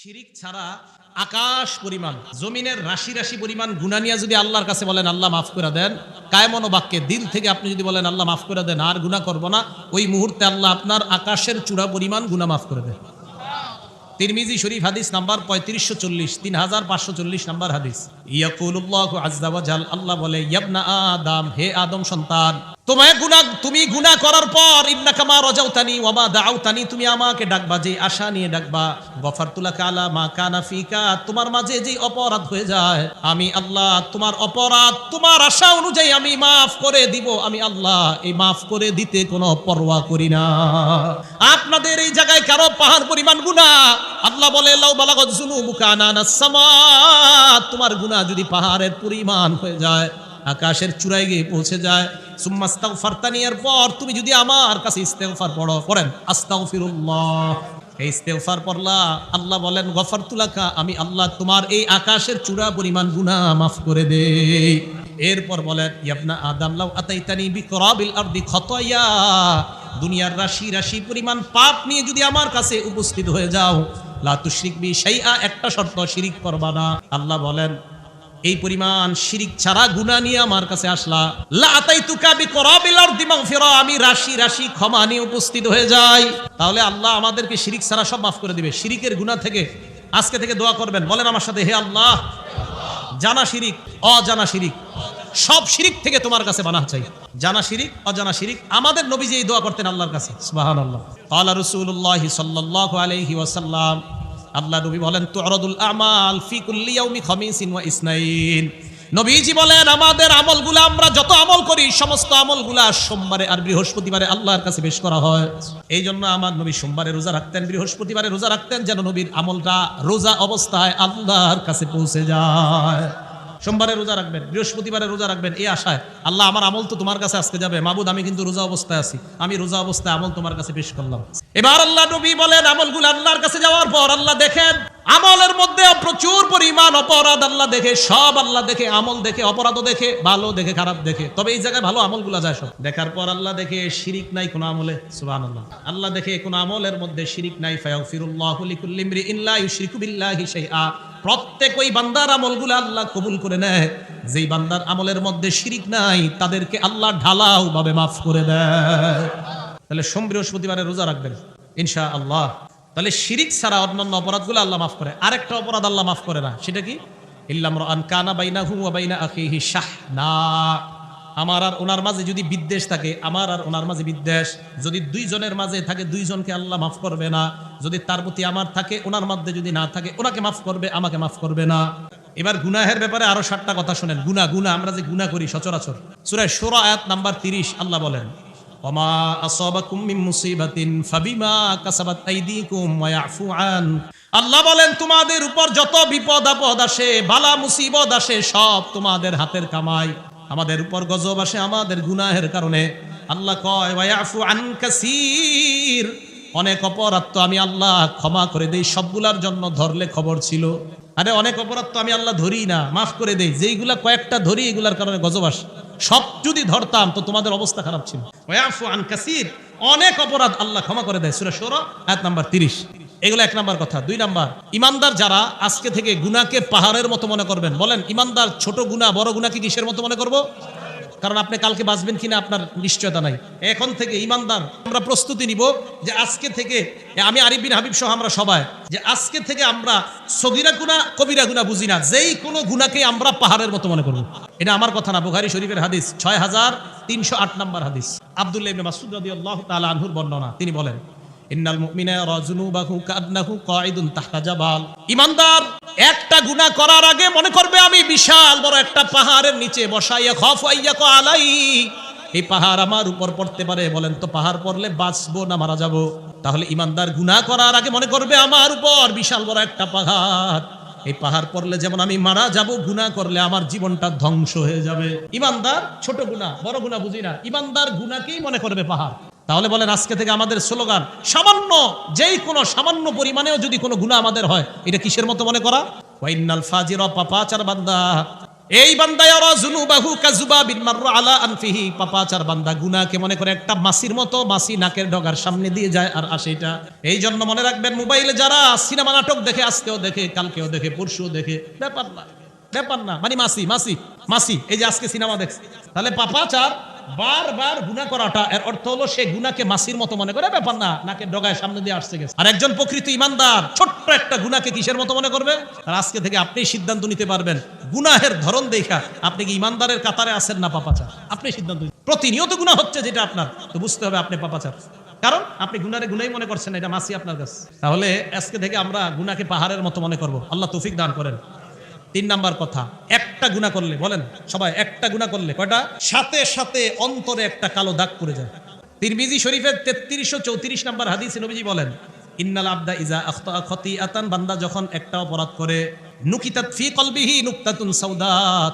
শিরিক ছাড়া আকাশ পরিমাণ, জমিনের রাশি রাশি পরিমাণ গুণা নিয়ে যদি আল্লাহর কাছে বলেন, আল্লাহ মাফ করে দেন। কায়মনো বাক্যে দিল থেকে আপনি যদি বলেন, আল্লাহ মাফ করে দেন, আর গুণা করব না, ওই মুহূর্তে আল্লাহ আপনার আকাশের চূড়া পরিমাণ গুণা মাফ করে দেন। তিরমিজি শরীফ হাদিস নাম্বার পঁয়ত্রিশশো চল্লিশ তিন হাজার পাঁচশো চল্লিশ নাম্বার হাদিস। ইয়াকুল্লাহ আজাল আল্লাহ বলে, ইয়াবনা আদম, হে আদম সন্তান তোমায় গুনা তুমি গুনা করার পর ইবনা কামা রজাউতানি ওয়ামা দাউতানি, তুমি আমাকে ডাকবা, যে আশা নিয়ে ডাকবা। গফারতুলা কালা মা কানা ফিকা, তোমার মাঝে যে অপরাধ হয়ে যায়, আমি আল্লাহ, তোমার অপরাধ, তোমার আশা অনুযায়ী আমি মাফ করে দিব, আমি আল্লাহ, এই মাফ করে দিতে কোনো পরোয়া করি না। আপনাদের এই জায়গায় কারও পাহাড় পরিমাণ গুণা আল্লাহ বলে, লাউ বালাগত যুনুবুকা আনানাস সামা তোমার গুনাহ যদি পাহাড়ের পরিমাণ হয়ে যায়, আকাশের চূড়ায় গিয়ে পৌঁছে যায় তুমি যদি আমার কাছে পড়ো, পড়েন এই পড়লা, আল্লাহ বলেন আমি আল্লাহ তোমার এই আকাশের চূড়া পরিমাণ গুনাহ মাফ করে দেই। এরপর বলেন, ইয়াবনা আদম, লাউ আতাইতানি বিকরাবিল আরদি খতায়া। দুনিয়ার রাশি রাশি পরিমাণ পাপ নিয়ে যদি আমার কাছে উপস্থিত হয়ে যাও, লা তুশরিক বি শাইআ, একটা শর্ত শিরিক করবা না। আল্লাহ বলেন এই পরিমাণ শিরিক ছাড়া গুনাহ নিয়ে আমার কাছে আসলা। লা আতাইতুকা বিকরাবিল আরদি মাগফিরা, আমি রাশি রাশি ক্ষমা নিয়ে উপস্থিত হয়ে যাই। তাহলে আল্লাহ আমাদেরকে শিরিক ছাড়া সব মাফ করে দিবে। শিরিকের গুনাহ থেকে, আজকে থেকে দোয়া করবেন। বলেন আমার সাথে, হে আল্লাহ, জানা শিরিক, অজানা শিরিক, সব শিরিক থেকে তোমার কাছে বানা চাই। জানা শিরিক, অজানা শিরিক, আমাদের নবী যে এই দোয়া করতেন আল্লাহর কাছে। সুবহানাল্লাহ। আল্লাহ রাসূলুল্লাহ সাল্লাল্লাহু আলাইহি ওয়াসাল্লাম আল্লাহ নবী বলেন, তুরদুল আমাল ফি কুল্লি ইয়াউমি খামিসিন ওয়া ইসনাইন। নবীজি বলেন, আমাদের আমলগুলো আমরা যত আমল করি, সমস্ত আমলগুলা সোমবারে আর বৃহস্পতিবারে আল্লাহর কাছে পেশ করা হয়। এই জন্য আমার নবী সোমবারে রোজা রাখতেন, বৃহস্পতিবারে রোজা রাখতেন, যেন নবীর আমলটা রোজা অবস্থায় আল্লাহর কাছে পৌঁছে যায়। সোমবারে রোজা রাখবেন, বৃহস্পতিবারে রোজা রাখবেন, এই আশায়। আল্লাহ, আমার আমল তো তোমার কাছে আজকে যাবে। মাবুদ, আমি কিন্তু রোজা অবস্থায় আছি। আমি রোজা অবস্থায় আমল তোমার কাছে পেশ করলাম। এবার আল্লাহ নবী বলেন, আমলগুলো আল্লাহর কাছে যাওয়ার পর আল্লাহ দেখেন, আমলের মধ্যে প্রচুর পরিমাণ অপরাধ আল্লাহ দেখে, সব আল্লাহ দেখে, আমল দেখে, অপরাধও দেখে, ভালো দেখে, খারাপ দেখে। তবে এই জায়গায় ভালো আমলগুলো যায় সব। দেখার পর আল্লাহ দেখে, শিরিক নাই কোনো আমলে। সুবহানাল্লাহ। আল্লাহ দেখে, কোনো আমলের মধ্যে শিরিক নাই। ফায়াগফিরুল্লাহু লিকুল্লি ইমরিইন লা ইউশরিকু বিল্লাহি শাইআ। প্রত্যেক ওই বান্দার আমলগুলো আল্লাহ কবুল করে নেয়। যেই বান্দার আমলের মধ্যে শিরিক নাই, তাদেরকে আল্লাহ ঢালাও ভাবে মাফ করে দেয়। তাহলে সোম বৃহস্পতিবারে রোজা রাখবেন ইনশা আল্লাহ তাহলে শিরিক ছাড়া অন্যান্য অপরাধগুলো আল্লাহ মাফ করে, আরেকটা অপরাধ আল্লাহ মাফ করে না, সেটা কি? ইল্লাম রান বাইনা ওয়া বাইনা আখিহি শাহনা। আমার আর ওনার মাঝে যদি বিদ্বেষ থাকে, আমার আর ওনার মাঝে বিদ্বেষ। যদি দুইজনের মাঝে থাকে, দুইজনকে আল্লাহ মাফ করবে না। যদি তার প্রতি আমার থাকে, ওনার মধ্যে যদি না থাকে, ওনাকে মাফ করবে, আমাকে মাফ করবে না। এবার গুনাহের ব্যাপারে আরও সাতটা কথা শুনেন। গুনা গুনা, আমরা যে গুনা করি সচরাচর। সুরায় সোরা আয়াত নাম্বার তিরিশ, আল্লাহ বলেন আল্লাহ বলেন, তোমাদের উপর যত বিপদ আপদ আসে, বালা মুসিবত আসে, সব তোমাদের হাতের কামাই। আমাদের উপর গজব আসে, আমাদের গুনাহের কারণে। আল্লাহ কয় অনেক অপরাধ তো আমি আল্লাহ ক্ষমা করে দেই, সবগুলার জন্য ধরলে খবর ছিল। আরে, অনেক অপরাধ তো আমি আল্লাহ ধরি না, মাফ করে দেই। যেইগুলা কয়েকটা ধরি, এগুলার কারণে গজব আসে। সব যদি ধরতাম, তো তোমাদের অবস্থা খারাপ ছিল। ওয়াফু আন কাসির অনেক অপরাধ আল্লাহ ক্ষমা করে দেয়, সূরা শুরা, আয়াত নাম্বার 30 এগুলো এক নাম্বার কথা। দুই নাম্বার, ইমানদার যারা আজকে থেকে গুনাহকে পাহাড়ের মতো মনে করবেন, বলেন, ইমানদার ছোট গুনাহ, বড় গুনাহকে কিসের মতো মনে করব? কারণ আপনি কালকে বাঁচবেন কিনা আপনার নিশ্চয়তা নাই। এখন থেকে ইমানদার, আমরা প্রস্তুতি নিব যে আজকে থেকে আমি আরিফ বিন হাবিব সহ আমরা সবাই, যে আজকে থেকে আমরা সগিরা গুণা কবিরা গুণা বুঝি না। যেই কোনো গুণাকে আমরা পাহাড়ের মতো মনে করব। এটা আমার কথা না, বুখারি শরীফের হাদিস, ছয় হাজার তিনশো আট নম্বর হাদিস। আব্দুল্লাহ মাসুদ রাদিয়াল্লাহু তাআলা আনহুর বর্ণনা, তিনি বলেন ইমানদার, একটা গুনাহ করার আগে মনে করবে আমি বিশাল বড় একটা পাহাড়ের নিচে বসাইয়া খফ আলাই এই পাহাড় আমার উপর পড়তে পারে, বলেন তো পাহাড় পড়লে বাঁচবো না মারা যাব? তাহলে ইমানদার করার আগে মনে করবে আমার উপর বিশাল বড় একটা পাহাড়। এই পাহাড় পড়লে যেমন আমি মারা যাব, গুনাহ করলে আমার জীবনটা ধ্বংস হয়ে যাবে। ইমানদার, ছোট গুনাহ, বড় গুনাহ বুঝি না। ইমানদার গুনাহকেই মনে করবে পাহাড়। তাহলে বলেন আজকে থেকে আমাদের স্লোগান, সামান্য, যেই কোনো সামান্য পরিমাণেও যদি কোনো গুণা আমাদের হয়, এটা কিসের মতো মনে করা? ওয়াইনাল ফাজির পাপাচার বান্দা। এই পাপাচার বান্দা গুনাহকে মনে করে একটা মাসির মতো মাসি নাকের ডগার সামনে দিয়ে যায় আর আসে এটা। এই জন্য মনে রাখবেন, মোবাইলে যারা সিনেমা নাটক দেখে, আজকেও দেখে, কালকেও দেখে, পরশুও দেখে, ব্যাপার না। ব্যাপার না মানে মাসি মাসি মাসি, এই যে আজকে সিনেমা দেখছে। তাহলে পাপাচার বারবার গুনাহ করাটা, এর অর্থ হলো সে গুনাকে মাসির মতো মনে করে, ব্যাপার না, নাকের ডগায় সামনে দিয়ে আসছে গেছে। আর একজন প্রকৃত ইমানদার, ছোট্ট একটা গুনাকে কিসের মতো মনে করবে? আর আজকে থেকে আপনি সিদ্ধান্ত নিতে পারবেন, গুনাহের ধরন দেখা। আপনি কি ইমানদারের কাতারে আছেন না পাপাচার আপনি সিদ্ধান্ত। প্রতিনিয়ত গুনাহ হচ্ছে যেটা আপনার, তো বুঝতে হবে আপনি পাপাচার কারণ আপনি গুনারে গুনাই মনে করছেন এটা মাসি আপনার কাছে। তাহলে আজকে থেকে আমরা গুনাকে পাহাড়ের মতো মনে করব। আল্লাহ তৌফিক দান করেন। তিন নাম্বার কথা, একটা গুণা করলে, বলেন, সবাই, একটা গুণা করলে কয়টা? সাথে সাথে অন্তরে একটা কালো দাগ পড়ে যায়। তিরমিজি শরীফের তেত্রিশশো চৌত্রিশ নাম্বার হাদিসে নবীজি বলেন, ইন্নাল আবদা ইজা আখতা খতি আতান বান্দা যখন একটা অপরাধ করে, নুকিতাত ফি কলবিহি নুকতাতুন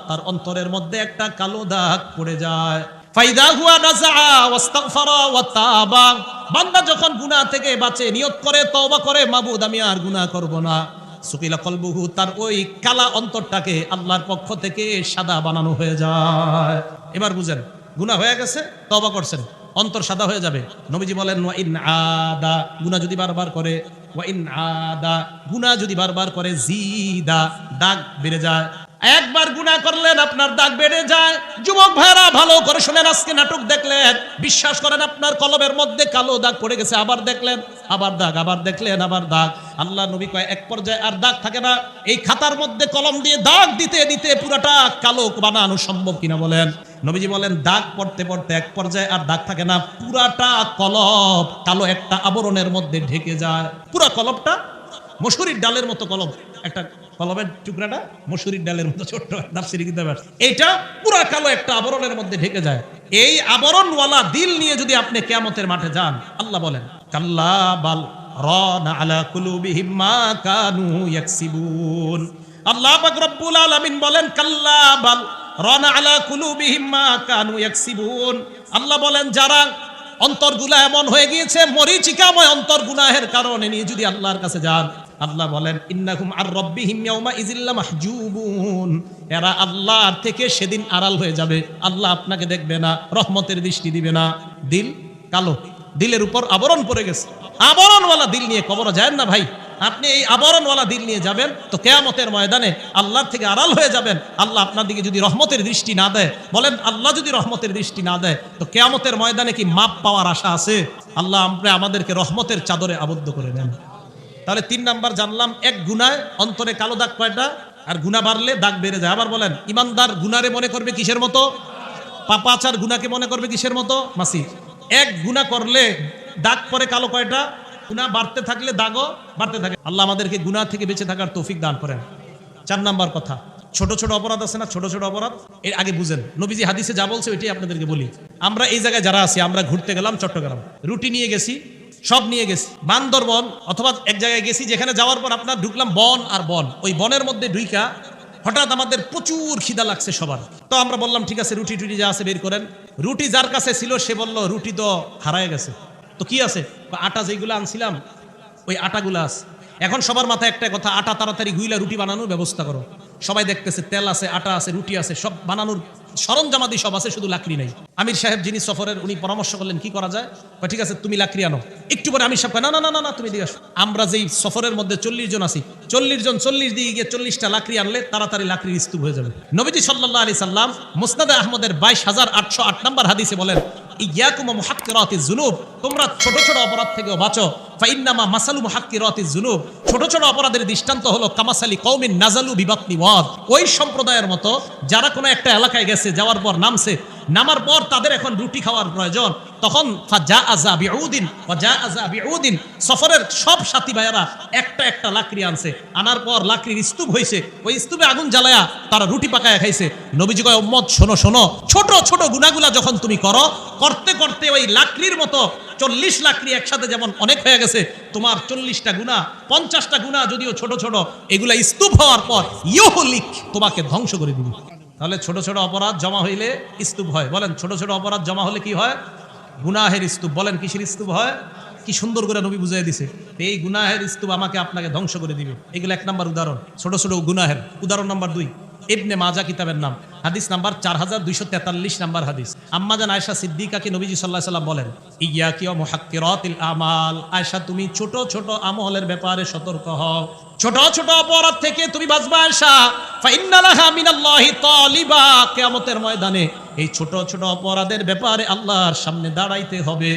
তার অন্তরের মধ্যে একটা কালো দাগ পড়ে যায়। ফাইদা হুয়া নাজা ওয়াস্তাগফারা বান্দা যখন গুনাহ থেকে বাঁচে, নিয়ত করে, তওবা করে, মাবুদ, আমি আর গুনাহ করব না। সুকিলা কলবুহু, তার ওই কালা অন্তরটাকে আল্লাহর পক্ষ থেকে সাদা বানানো হয়ে যায়। এবার বুঝেন গুণা হয়ে গেছে তবা করছেন, অন্তর সাদা হয়ে যাবে। নবীজি বলেন, ওয়া ইন আদা গুনাহ যদি বারবার করে, ওয়া ইন আদা গুনাহ যদি বারবার করে, জিদা দাগ বেড়ে যায়। একবার গুনাহ করলেন, আপনার দাগ বেড়ে যায়। যুবক ভাইরা ভালো করে শুনেন, আজকে নাটক দেখলেন। বিশ্বাস করেন, আপনার কলমের মধ্যে কালো দাগ পড়ে গেছে। আবার দেখলেন, আবার দাগ, আবার দেখলেন, আবার দাগ। আল্লাহ নবী কয়, এক পর্যায়ে আর দাগ থাকে না। এই খাতার মধ্যে কলম দিয়ে দাগ দিতে দিতে পুরাটা কালো বানানো সম্ভব কিনা বলেন? নবীজি বলেন, দাগ পড়তে পড়তে এক পর্যায়ে আর দাগ থাকে না। পুরাটা কলম কালো একটা আবরণের মধ্যে ঢেকে যায়। পুরা কলমটা মসুরির ডালের মতো কলম। একটা কলমের টুকরাটা মসুরির ডালের মতো ছোট্ট নার্সারি কিনতে পারছে। এইটা পুরা কালো একটা আবরণের মধ্যে ঢেকে যায়। এই আবরণওয়ালা দিল নিয়ে যদি আপনি কেয়ামতের মাঠে যান, আল্লাহ বলেন, কাল্লা বাল রানা আলা কুলুবিহিম মা কানু ইয়াকসিবুন। আল্লাহ পাক রব্বুল আলামিন বলেন, কাল্লা বাল রানা আলা কুলুবিহিম মা কানু ইয়াকসিবুন। আল্লাহ বলেন, যারা অন্তরগুলা এমন হয়ে গিয়েছে, মরিচিকাময় অন্তর গুনাহের কারণে নিয়ে যদি আল্লাহর কাছে যান আল্লাহ বলেন, ইন্নাকুম আর রব্বিহিম ইয়াউমা ইজিল্লা মাহজুবুন। এরা আল্লাহর থেকে সেদিন আড়াল হয়ে যাবে। আল্লাহ আপনাকে দেখবে না, রহমতের দৃষ্টি দিবে না। দিল কালো, দিলের উপর আবরণ পড়ে গেছে। আবরণওয়ালা দিল নিয়ে কবর যায় না ভাই। আপনি এই আবরণওয়ালা দিল নিয়ে যাবেন, তো কেয়ামতের ময়দানে আল্লাহর থেকে আড়াল হয়ে যাবেন। আল্লাহ আপনার দিকে যদি রহমতের দৃষ্টি না দেয়, বলেন, আল্লাহ যদি রহমতের দৃষ্টি না দেয়, তো কেয়ামতের ময়দানে কি মাপ পাওয়ার আশা আছে? আল্লাহ আমরা আমাদেরকে রহমতের চাদরে আবদ্ধ করে নেন। তাহলে তিন নাম্বার জানলাম, এক গুনায়, অন্তরে কালো দাগ কয়টা? আর গুণা বাড়লে দাগ বেড়ে যায়। আবার বলেন, ইমানদার গুনারে মনে করবে কিসের মতো? পাপাচার গুনাকে মনে করবে কিসের মতো? মাসি এক গুনাহ করলে দাগ পরে কালো কয়টা? গুনাহ বাড়তে থাকলে দাগও বাড়তে থাকে। আল্লাহ আমাদেরকে গুনাহ থেকে বেঁচে থাকার তৌফিক দান করেন। চার নাম্বার কথা, ছোট ছোট অপরাধ আছে না? ছোট ছোট অপরাধ? এর আগে বুঝেন, নবীজি হাদিসে যা বলছে, ওইটাই আপনাদেরকে বলি। আমরা এই জায়গায় যারা আছি, আমরা ঘুরতে গেলাম, চট্টগ্রাম। রুটি নিয়ে গেছি সব নিয়ে গেছি। বান্দরবন অথবা এক জায়গায় গেছি, যেখানে যাওয়ার পর আপনার ঢুকলাম বন আর বন। ওই বনের মধ্যে ঢুইকা হঠাৎ আমাদের প্রচুর খিদা লাগছে সবার। তো আমরা বললাম, ঠিক আছে, রুটি টুটি যা আছে বের করেন। রুটি যার কাছে ছিল, সে বলল, রুটি তো হারায় গেছে। তো কি আছে? আটা যেগুলো আনছিলাম, ওই আটাগুলো আছে। এখন সবার মাথায় একটা কথা, আটা তাড়াতাড়ি গুইলা রুটি বানানোর ব্যবস্থা করো। সবাই দেখতেছে, তেল আছে, আটা আছে, রুটি আছে, সব বানানোর সরঞ্জামাদি সব আছে, শুধু লাকড়ি নাই। আমির সাহেব যিনি সফরের, উনি পরামর্শ করলেন, কি করা যায়? ঠিক আছে, তুমি লাকড়ি আনো। একটু পরে আমির সাহেব না না না না তুমি দিয়ে আসো। আমরা যেই সফরের মধ্যে চল্লিশ জন আছি, চল্লিশ জন, চল্লিশ দিয়ে গিয়ে চল্লিশটা লাকড়ি আনলে তাড়াতাড়ি লাকড়ির স্তূপ হয়ে যাবে। নবীজি সাল্লাহ আলি সাল্লাম মুসনাদে আহমদের বাইশ হাজার আটশো আট নম্বর হাদিসে বলেন ইয়াকুম মুহাক্কিরাতি যুনুব, তোমরা ছোট ছোট অপরাধ থেকেও বাঁচো। ফাইন্নামা মাসালু মুহাক্কিরাতি জুনুব ছোট ছোট অপরাধের দৃষ্টান্ত হলো কামাসালি কৌমিন নাজালু বিবাতনি ওয়াদ। ওই সম্প্রদায়ের মতো যারা কোনো একটা এলাকায় গেছে, যাওয়ার পর নামছে নামার পর তাদের এখন রুটি খাওয়ার প্রয়োজন। তখন ফাজা আজা বিউদিন ফাজা আজা বিউদিন, সফরের সব সাথী ভাইয়েরা একটা একটা লাকড়ি আনছে। আনার পর লাকড়ির স্তূপ হয়েছে ওই স্তূপে আগুন জ্বালায়া তারা রুটি পাকায় খাইছে। নবীজি কয়, উম্মত, শোনো শোনো। ছোট ছোট গুনাগুলা যখন তুমি করো, করতে করতে ওই লাকড়ির মতো চল্লিশ লাকড়ি একসাথে যেমন অনেক হয়ে গেছে, তোমার চল্লিশটা গুণা, পঞ্চাশটা গুণা যদিও ছোট ছোট, এগুলা স্তূপ হওয়ার পর ইহলিক তোমাকে ধ্বংস করে দিবে। তাহলে ছোট ছোট অপরাধ জমা হইলে স্তূপ হয়। বলেন, ছোট ছোট অপরাধ জমা হলে কি হয়? গুনাহের স্তূপ। বলেন, কিসের স্তূপ হয়? কি সুন্দর করে নবী বুঝাই দিছে। এই গুনাহের স্তূপ আমাকে আপনাকে ধ্বংস করে দিবে। এগুলো এক নম্বর উদাহরণ। ছোট ছোট গুনাহের। উদাহরণ নাম্বার দুই। ইবনে মাজা কিতাবের নাম। হাদিস নাম্বার চার হাজার দুইশো তেতাল্লিশ নাম্বার হাদিস। আম্মাজান আয়সা সিদ্দিকাকে নবীজি সাল্লাহ সাল্লাম বলেন ইয়া কি মুহাক্কিরাতিল আমাল। আয়সা তুমি ছোট ছোট আমলের ব্যাপারে সতর্ক হও। ছোট ছোট অপরাধ থেকে তুমি বাঁচবা আয়সা ফাইন্নালাহা মিনাল্লাহি তালিবা। কিয়ামতের ময়দানে এই ছোট ছোট অপরাধের ব্যাপারে আল্লাহর সামনে দাঁড়াইতে হবে।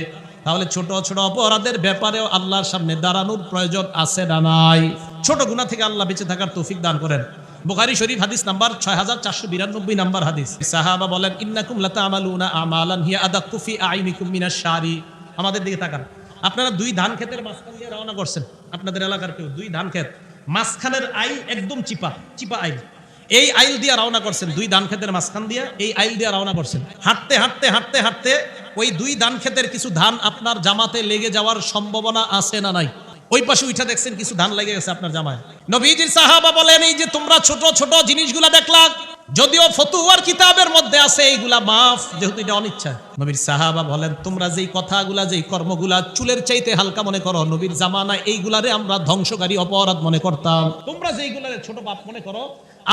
তাহলে ছোট ছোট অপরাধের ব্যাপারেও আল্লাহর সামনে দাঁড়ানোর প্রয়োজন আছে না নাই? ছোট গুণা থেকে আল্লাহ বেঁচে থাকার তৌফিক দান করেন। বুখারী শরীফ হাদিস নাম্বার ছয় হাজার চারশো বিরানব্বই নাম্বার হাদিস। সাহাবা বলেন, ইন্নাকুম লাতা আমালুনা আমালান, হিয়া আদাক্কু ফি আইনিকুম মিনাশ শারি। আমাদের দিকে তাকান। আপনারা দুই ধান ক্ষেতের মাঝখান দিয়ে রওনা করছেন। আপনাদের এলাকার কেউ দুই ধান ক্ষেত। মাঝখানের আইল একদম চিপা চিপা আইল। এই আইল দিয়ে রওনা করছেন, দুই ধান খেতের মাঝখান দিয়ে এই আইল দিয়ে রওনা করছেন। হাঁটতে হাঁটতে হাঁটতে হাঁটতে ওই দুই ধান খেতের কিছু ধান আপনার জামাতে লেগে যাওয়ার সম্ভাবনা আছে না নাই? ওই পাশে উঠে দেখছেন কিছু ধান লেগে গেছে আপনার জামায়। নবীজির সাহাবা বলেন, এই যে তোমরা ছোট ছোট জিনিসগুলা দেখলা যদিও ফতুয়ার কিতাবের মধ্যে আছে এইগুলা মাফ, যেহেতু এটা অনিচ্ছা। নবীর সাহাবা বলেন, তোমরা যেই কথাগুলা, যেই কর্মগুলা চুলের চাইতে হালকা মনে করো, নবীর জামানায় এইগুলারে আমরা ধ্বংসকারী অপরাধ মনে করতাম। তোমরা যেইগুলারে ছোট পাপ মনে করো,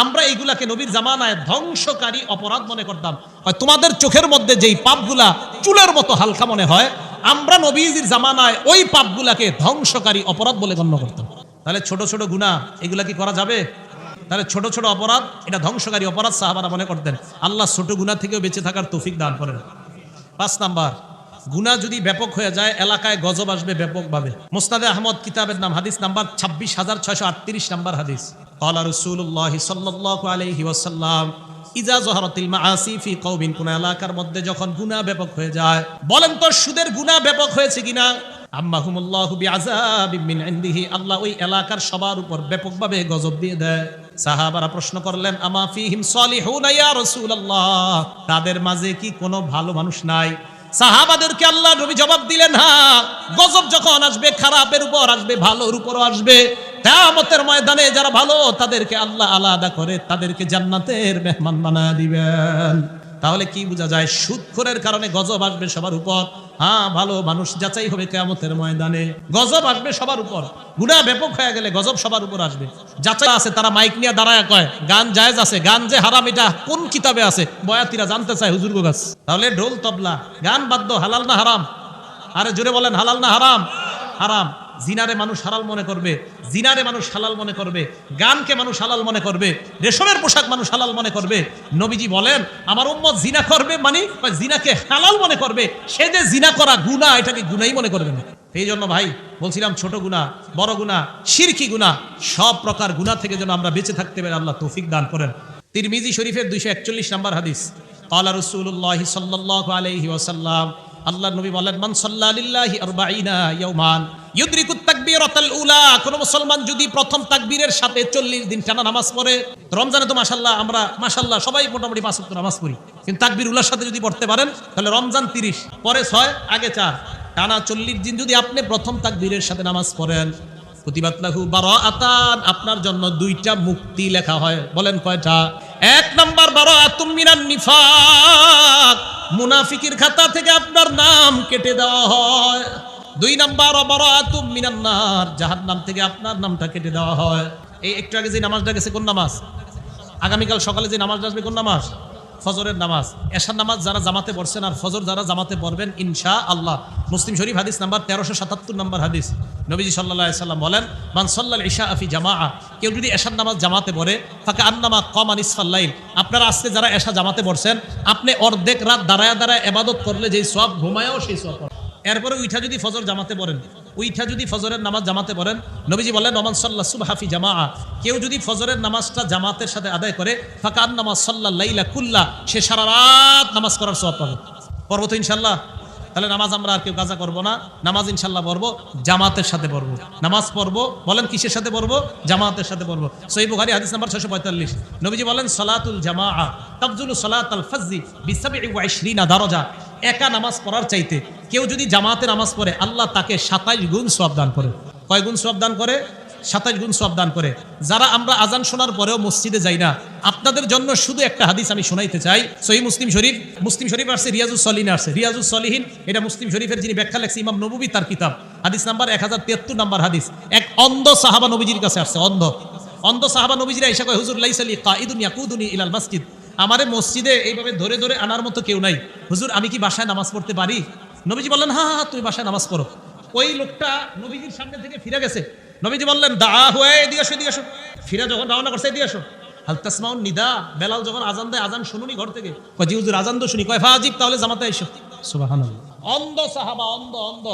আমরা এইগুলাকে নবীর জামানায় ধ্বংসকারী অপরাধ মনে করতাম। হয় তোমাদের চোখের মধ্যে যেই পাপগুলা চুলের মতো হালকা মনে হয়, আমরা নবীজির জামানায় ওই পাপগুলাকে ধ্বংসকারী অপরাধ বলে গণ্য করতাম। তাহলে ছোট ছোট গুণা এগুলা কি করা যাবে? তাহলে ছোট ছোট অপরাধ, এটা ধ্বংসকারী অপরাধ সাহাবারা মনে করতেন। আল্লাহ ছোট গুণা থেকেও বেঁচে থাকার তৌফিক দান করেন। পাঁচ নাম্বার গুণা যদি ব্যাপক হয়ে যায়, এলাকায় গজব আসবে ব্যাপকভাবে। মোস্তাদে আহমদ কিতাবের নাম, হাদিস নাম্বার ছাব্বিশ হাজার ছয়শো আটত্রিশ নাম্বার হাদিস। কলা রসুল্লাহ সাল্লাহ আলহি ওয়াসাল্লাম ইজা জহরতিল মাআসি ফি কোন এলাকার মধ্যে যখন গুনাহ ব্যাপক হয়ে যায়, বলেন তো সুদের গুনাহ ব্যাপক হয়েছে কিনা? আল্লাহ ওই এলাকার সবার উপর ব্যাপকভাবে গজব দিয়ে দেয়। সাহাবারা প্রশ্ন করলেন তাদের মাঝে কি কোনো ভালো মানুষ নাই। সাহাবাদেরকে আল্লাহ নবী জবাব দিলেন হ্যাঁ গজব যখন আসবে, খারাপের উপর আসবে, ভালোর উপরও আসবে। কিয়ামতের ময়দানে যারা ভালো, তাদেরকে আল্লাহ আলাদা করে তাদেরকে জান্নাতের মেহমান বানায় দিবেন। তাহলে কি বোঝা যায়? সুদখোরের কারণে গজব আসবে সবার উপর। হ্যাঁ ভালো মানুষ যাচাই হবে কেয়ামতের ময়দানে। গজব আসবে সবার উপর। গুণা ব্যাপক হয়ে গেলে গজব সবার উপর আসবে। যাচাই আছে, তারা মাইক নিয়ে দাঁড়ায় কয়, গান জায়েজ আছে, গান যে হারাম, এটা কোন কিতাবে আছে? বয়াতিরা জানতে চায়, হুজুর গাছ। তাহলে ঢোল তবলা, গান বাদ্য, হালাল না হারাম? আরে জুড়ে বলেন, হালাল না হারাম? হারাম। জিনারে মানুষ হালাল মনে করবে, জিনারে মানুষ হালাল মনে করবে, গানকে মানুষ হালাল মনে করবে, রেশমের পোশাক মানুষ হালাল মনে করবে। নবীজি বলেন, আমার উম্মত জিনা করবে মানে জিনাকে হালাল মনে করবে। সে যে জিনা করা গুণা এটাকে গুনাই মনে করবে না। এই জন্য ভাই, বলছিলাম ছোট গুণা বড় গুণা শিরকি গুণা সব প্রকার গুণা থেকে যেন আমরা বেঁচে থাকতে পারি আল্লাহ তৌফিক দান করেন। তিরমিজি শরীফের দুইশো একচল্লিশ নাম্বার হাদিস আল্লাহ রসুল্লাহ সাল্লাহ আলহি ওসাল্লাম আল্লাহ নবী বলেন, মান সাল্লাল্লাহি আরবাঈনা ইয়াউমান, ইউদ্রিকু তাকবীরাতাল উলা কোন মুসলমান যদি প্রথম তাকবীরের সাথে 40 দিন টানা নামাজ পড়ে, রমজানে তো মাশাআল্লাহ আমরা, মাশাআল্লাহ সবাই মোটামুটি পাঁচ নামাজ পড়ি। কিন্তু তাকবীর উলার সাথে যদি পড়তে পারেন, তাহলে রমজান 30 পরে 6 আগে 4 টানা 40 দিন যদি আপনি প্রথম তাকবীরের সাথে নামাজ পড়েন, প্রতিবাদ লাহু বারাআতান, আপনার জন্য দুইটা মুক্তি লেখা হয়। বলেন কয়টা? এক নাম্বার বারাআতুম মিনান নিফাক। মুনাফিকের খাতা থেকে আপনার নাম কেটে দেওয়া হয়। দুই নাম্বার অবরাতুম মিনান্নার নাম থেকে আপনার নামটা কেটে দেওয়া হয়। এই একটু আগে যে নামাজটা গেছে কোন নামাজ? আগামীকাল সকালে যে নামাজটা আসবে কোন নামাজ? ফজরের নামাজ। এশার নামাজ যারা জামাতে পড়ছেন আর ফজর যারা জামাতে পড়বেন ইনশা আল্লাহ মুসলিম শরীফ হাদিস নাম্বার তেরোশো সাতাত্তর নাম্বার হাদিস। নবীজি সাল্লাহ সাল্লাম বলেন, মান সাল্লাল ইশা আফি জামা কেউ যদি এশার নামাজ জামাতে পড়ে ফাঁকা আন্নামা কম আনিসফাল্লাইল আপনারা আজকে যারা এশা জামাতে পড়ছেন, আপনি অর্ধেক রাত দাঁড়ায় দাঁড়ায় এবাদত করলে যেই সব ঘুমায়ও সেই সব এরপরে উইঠা যদি ফজর জামাতে পড়েন, উইঠা যদি ফজরের নামাজ জামাতে পড়েন, নবীজি বলেন রমান সাল্লাহ সুবহাফি জামা কেউ যদি ফজরের নামাজটা জামাতের সাথে আদায় করে ফাঁকান নামাজ সাল্লাহ লাইলা কুল্লা, সে সারা রাত নামাজ করার সব পাবে। পড়ব তো ইনশাল্লাহ তাহলে নামাজ আমরা আর কেউ কাজা করব না। নামাজ ইনশাল্লাহ পড়ব, জামাতের সাথে পড়ব। নামাজ পড়ব, বলেন কিসের সাথে পড়ব? জামাতের সাথে পড়ব। সই বুখারি হাদিস নাম্বার ছশো পঁয়তাল্লিশ। নবীজি বলেন, সলাতুল জামা তাবজুল সলাত আল ফাজি বিসাবি দারজা। একা নামাজ পড়ার চাইতে কেউ যদি জামাতে নামাজ পড়ে, আল্লাহ তাকে সাতাইশ গুণ সব দান করে। কয় গুণ সব দান করে? সাতাইশ গুণ সব দান করে। যারা আমরা আজান শোনার পরেও মসজিদে যাই না, আপনাদের জন্য শুধু একটা হাদিস আমি শোনাইতে চাই। সহি মুসলিম শরীফ মুসলিম শরীফ আসছে রিয়াজুস সলিন আসছে। রিয়াজুস সলিহীন, এটা মুসলিম শরীফের যিনি ব্যাখ্যা লেখছে ইমাম নবী তার কিতাব। হাদিস নাম্বার এক হাজার তিয়াত্তর নাম্বার হাদিস। এক অন্ধ সাহাবা নবীজির কাছে আসছে, অন্ধ। অন্ধ সাহাবা নবীজিরা এসে কয়, হুজুর লাইসালি কাইদুন ইয়াকুদুনি ইলাল মসজিদ। আমারে মসজিদে এইভাবে ধরে ধরে আনার মতো কেউ নাই। হুজুর, আমি কি বাসায় নামাজ পড়তে পারি? নবীজি বললেন হ্যাঁ হ্যাঁ তুমি বাসায় নামাজ পড়ো। ওই লোকটা নবীজির সামনে থেকে ফিরে গেছে। নবীজি বললেন দা হয়ে এদিকে আসো এদিকে আসো ফিরা যখন রওনা করছে এদিকে আসো হালতাসমাউন নিদা, বেলাল যখন আজান দেয়, আজান শুনুনি ঘর থেকে। কয়, জি হুজুর, আজান তো শুনি। কয়, ফাজিব, তাহলে জামাতে এসো। সুবহানাল্লাহ। অন্ধ সাহাবা, অন্ধ অন্ধ।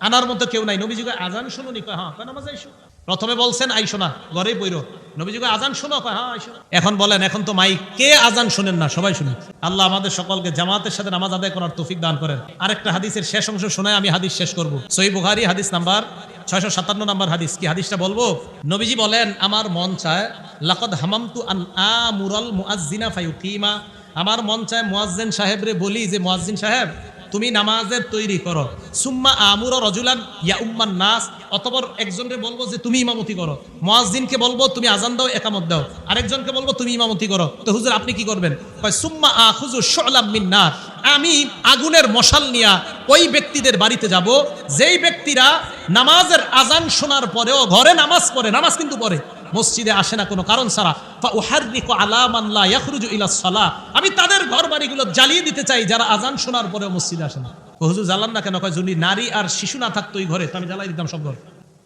আনার মতো কেউ নাই। নবীজি কয় আজান শুনুনি কয় হ্যাঁ। কয়, নামাজ আইসো। প্রথমে বলছেন আইসো না ঘরেই বইরো। নবীজি আজান শোনো? কয় হ্যাঁ আইসো এখন বলেন, এখন তো মাই কে আজান শুনেন না? সবাই শুনে আল্লাহ আমাদের সকলকে জামাতের সাথে নামাজ আদায় করার তৌফিক দান করেন। আরেকটা হাদিসের শেষ অংশ শোনায় আমি হাদিস শেষ করব। সহি বুখারি, হাদিস নাম্বার ছয়শো সাতান্ন নাম্বার হাদিস। কি হাদিসটা বলব? নবীজি বলেন, আমার মন চায়, লাকদ হামামতু আন আমুরাল মুআজ্জিনা ফায়ুকিমা। আমার মন চায় মুয়াজ্জিন সাহেবরে বলি যে মুয়াজ্জিন সাহেব তুমি নামাজের তৈরি করো। সুম্মা আমুর রজুলান ইয়া উম্মান নাস। অতপর একজনকে বলব যে তুমি ইমামতি করো। মুয়াজ্জিনকে বলব, তুমি আজান দাও, একামত দাও। আরেকজনকে বলব, তুমি ইমামতি করো। তো হুজুর, আপনি কি করবেন? সুম্মা আখুজু শুলাম মিন নার। আমি আগুনের মশাল নিয়া ওই ব্যক্তিদের বাড়িতে যাব। যেই ব্যক্তিরা নামাজের আজান শোনার পরেও ঘরে নামাজ পড়ে, নামাজ কিন্তু পড়ে। মসজিদে আসে না কোনো কারণ ছাড়া। ফা উহাররিকু আলা মান ইলা আমি তাদের ঘর বাড়িগুলো জ্বালিয়ে দিতে চাই, যারা আজান শোনার পরেও মসজিদে আসে না। হুজুর, জ্বালান না কেন? কয়, যদি নারী আর শিশু না থাকতো ওই ঘরে আমি জ্বালাই দিতাম সব ঘর।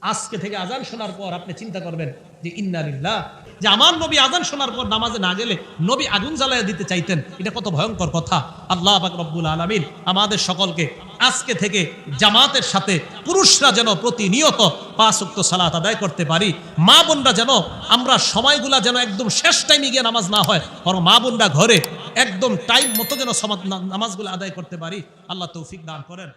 আজকে থেকে আজান শোনার পর আপনি চিন্তা করবেন যে ইন্নালিল্লাহ যে, আমার নবী আজান শোনার পর নামাজে না গেলে নবী আগুন জ্বালায় দিতে চাইতেন। এটা কত ভয়ঙ্কর কথা। আল্লাহ রব্বুল আলামিন আমাদের সকলকে আজকে থেকে জামাতের সাথে পুরুষরা যেন প্রতিনিয়ত পাঁচ উক্ত সালাত আদায় করতে পারি, মা বোনরা যেন আমরা সময়গুলা যেন একদম শেষ টাইমে গিয়ে নামাজ না হয়, বরং মা বোনরা ঘরে একদম টাইম মতো যেন নামাজগুলো আদায় করতে পারি, আল্লাহ তৌফিক দান করেন।